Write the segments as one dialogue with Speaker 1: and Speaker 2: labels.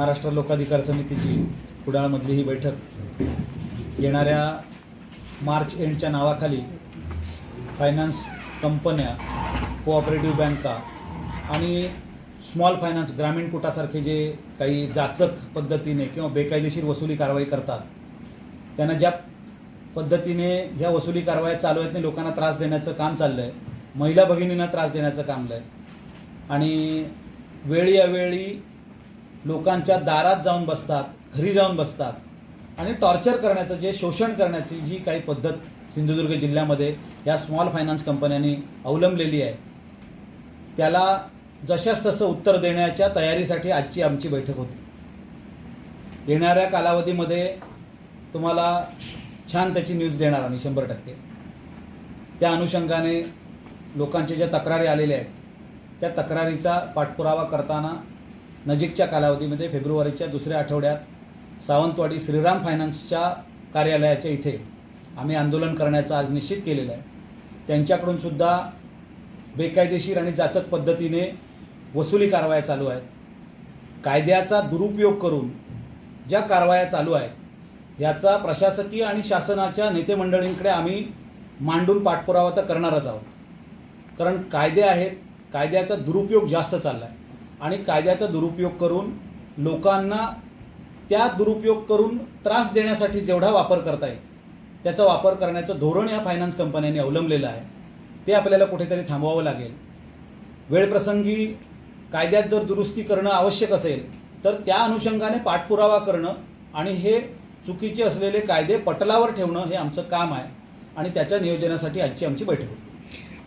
Speaker 1: Maharashtra लोकाधिकार समितीची कुडाळमधली ही बैठक येणाऱ्या मार्च एंडच्या नावाखाली फायनान्स कंपन्या कोऑपरेटिव्ह बँका आणि स्मॉल फायनान्स ग्रामीण कुटासारखे जे काही जाचक पद्धतीने किंवा बेकायदेशीर वसुली कारवाई करतात त्यांना ज्या पद्धतीने ह्या वसुली कारवाया चालू आहेत लोकांना त्रास देण्याचं काम चाललं आहे महिला भगिनींना त्रास देण्याचं काम आहे आणि वेळी अवेळी लोकांच्या दारात जाऊन बसतात घरी जाऊन बसतात. आणि टॉर्चर करण्याचं जे शोषण करण्याची जी काही पद्धत सिंधुदुर्ग जिल्ह्यामध्ये या स्मॉल फायनान्स कंपन्यांनी अवलंबलेली आहे त्याला जशास तसं उत्तर देण्याच्या तयारीसाठी आजची आमची बैठक होती. येणाऱ्या कालावधीमध्ये तुम्हाला छान त्याची न्यूज देणार आम्ही शंभर टक्के. त्या अनुषंगाने लोकांच्या ज्या तक्रारी आलेल्या आहेत त्या तक्रारीचा पाठपुरावा करताना नजीकच्या कालावधीमध्ये फेब्रुवारीच्या दुसऱ्या आठवड्यात सावंतवाडी श्रीराम फायनान्सच्या कार्यालयाच्या इथे आम्ही आंदोलन करण्याचं आज निश्चित केलेलं आहे. त्यांच्याकडून सुद्धा बेकायदेशीर आणि जाचक पद्धतीने वसुली कारवाया चालू आहेत. कायद्याचा दुरुपयोग करून ज्या कारवाया चालू आहेत याचा प्रशासकीय आणि शासनाच्या नेतेमंडळींकडे आम्ही मांडून पाठपुरावा तर करणारच आहोत. कारण कायदे आहेत कायद्याचा दुरुपयोग जास्त चालला आहे आणि कायद्याचा दुरुपयोग करून लोकांना त्या दुरुपयोग करून त्रास देण्यासाठी जेवढा वापर करता येईल त्याचा वापर करण्याचं धोरण या फायनान्स कंपन्यांनी अवलंबलेलं आहे. ते आपल्याला कुठेतरी थांबवावं लागेल. वेळप्रसंगी कायद्यात जर दुरुस्ती करणं आवश्यक असेल तर त्या अनुषंगाने पाठपुरावा करणं आणि हे चुकीचे असलेले कायदे पटलावर ठेवणं हे आमचं काम आहे आणि त्याच्या नियोजनासाठी आजची आमची बैठक होती.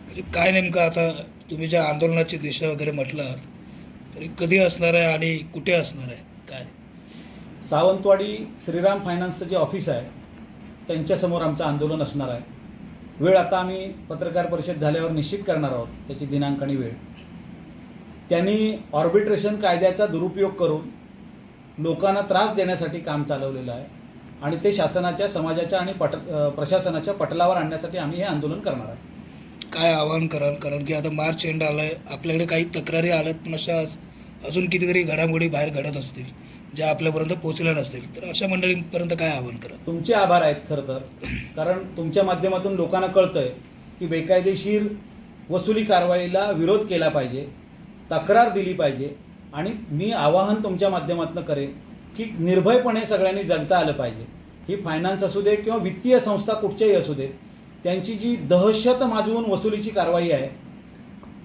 Speaker 2: म्हणजे काय नेमकं आता तुम्ही ज्या आंदोलनाची दिशा वगैरे म्हटलं तरी कधी असणार आहे आणि कुठे असणार आहे? काय?
Speaker 1: सावंतवाडी श्रीराम फायनान्सचं जे ऑफिस आहे त्यांच्यासमोर आमचं आंदोलन असणार आहे. वेळ आता आम्ही पत्रकार परिषद झाल्यावर निश्चित करणार आहोत त्याची दिनांक आणि वेळ. त्यांनी ऑर्बिट्रेशन कायद्याचा दुरुपयोग करून लोकांना त्रास देण्यासाठी काम चालवलेलं आहे आणि ते शासनाच्या समाजाच्या आणि पट प्रशासनाच्या पटलावर आणण्यासाठी आम्ही हे आंदोलन करणार आहे.
Speaker 2: काय आवाहन कराल? कारण की आता मार्च एंड आलाय आपल्याकडे काही तक्रारी आल्यात पण अशा अजून कितीतरी घडामोडी बाहेर घडत असतील ज्या आपल्यापर्यंत पोहोचल्या नसतील तर अशा मंडळींपर्यंत काय आवाहन कराल
Speaker 1: तुमचे आभार आहेत खरं तर. कारण तुमच्या माध्यमातून लोकांना कळतंय की बेकायदेशीर वसुली कारवाईला विरोध केला पाहिजे तक्रार दिली पाहिजे आणि मी आवाहन तुमच्या माध्यमातून करेन की निर्भयपणे सगळ्यांनी जगता आलं पाहिजे. ही फायनान्स असू दे किंवा वित्तीय संस्था कुठच्याही असू दे त्यांची जी दहशत माजवून वसुलीची कारवाई आहे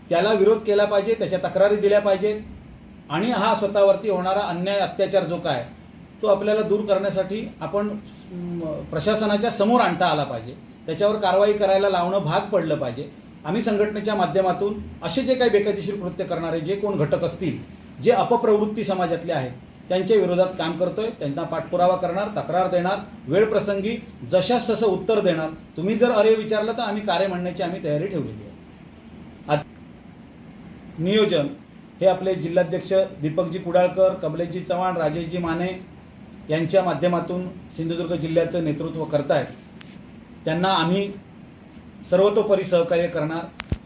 Speaker 1: त्याला विरोध केला पाहिजे त्याच्या तक्रारी दिल्या पाहिजेत आणि हा स्वतःवरती होणारा अन्याय अत्याचार जो काय तो आपल्याला दूर करण्यासाठी आपण प्रशासनाच्या समोर आणता आला पाहिजे. त्याच्यावर कारवाई करायला लावणं भाग पडलं पाहिजे. आम्ही संघटनेच्या माध्यमातून असे जे काही बेकायदेशीर कृत्य करणारे जे कोण घटक असतील जे अपप्रवृत्ती समाजातले आहेत त्यांच्या विरोधात काम करतोय त्यांना पाठपुरावा करणार तक्रार देणार वेळ प्रसंगी जशास तसं उत्तर देणार. तुम्ही जर अरे विचारलं तर आम्ही कार्य म्हणण्याची आम्ही तयारी ठेवलेली आहे. नियोजन. हे आपले जिल्हाध्यक्ष दीपकजी कुडाळकर कमलेशजी चव्हाण राजेशजी माने यांच्या माध्यमातून सिंधुदुर्ग जिल्ह्याचं नेतृत्व करतायत. त्यांना आम्ही सर्वतोपरी सहकार्य करणार.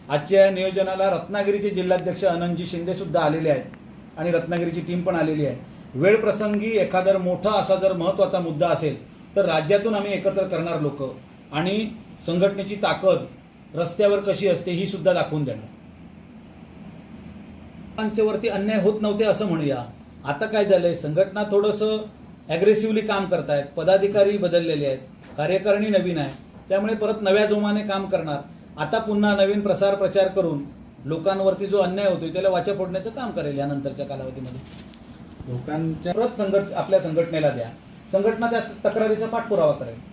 Speaker 1: आजच्या या नियोजनाला रत्नागिरीचे जिल्हाध्यक्ष अनंतजी शिंदेसुद्धा आलेले आहेत आणि रत्नागिरीची टीम पण आलेली आहे. वेळ प्रसंगी एखादा मोठा असा जर महत्त्वाचा मुद्दा असेल तर राज्यातून आम्ही एकत्र करणार लोक आणि संघटनेची ताकद रस्त्यावर कशी असते ही सुद्धा दाखवून देणार. वरती अन्याय होत नव्हते असं म्हणूया. आता काय झालंय? संघटना थोडंसं ॲग्रेसिव्हली काम करतायत. पदाधिकारी बदललेले आहेत. कार्यकारिणी नवीन आहे. त्यामुळे परत नव्या जोमाने काम करणार. आता पुन्हा नवीन प्रसार प्रचार करून लोकांवरती जो अन्याय होतोय त्याला वाचा फोडण्याचं काम करेल यानंतरच्या कालावधीमध्ये.
Speaker 3: लोकांच्या
Speaker 1: परत संघट आपल्या संघटनेला द्या. संघटना त्या तक्रारीचा पाठपुरावा करेल.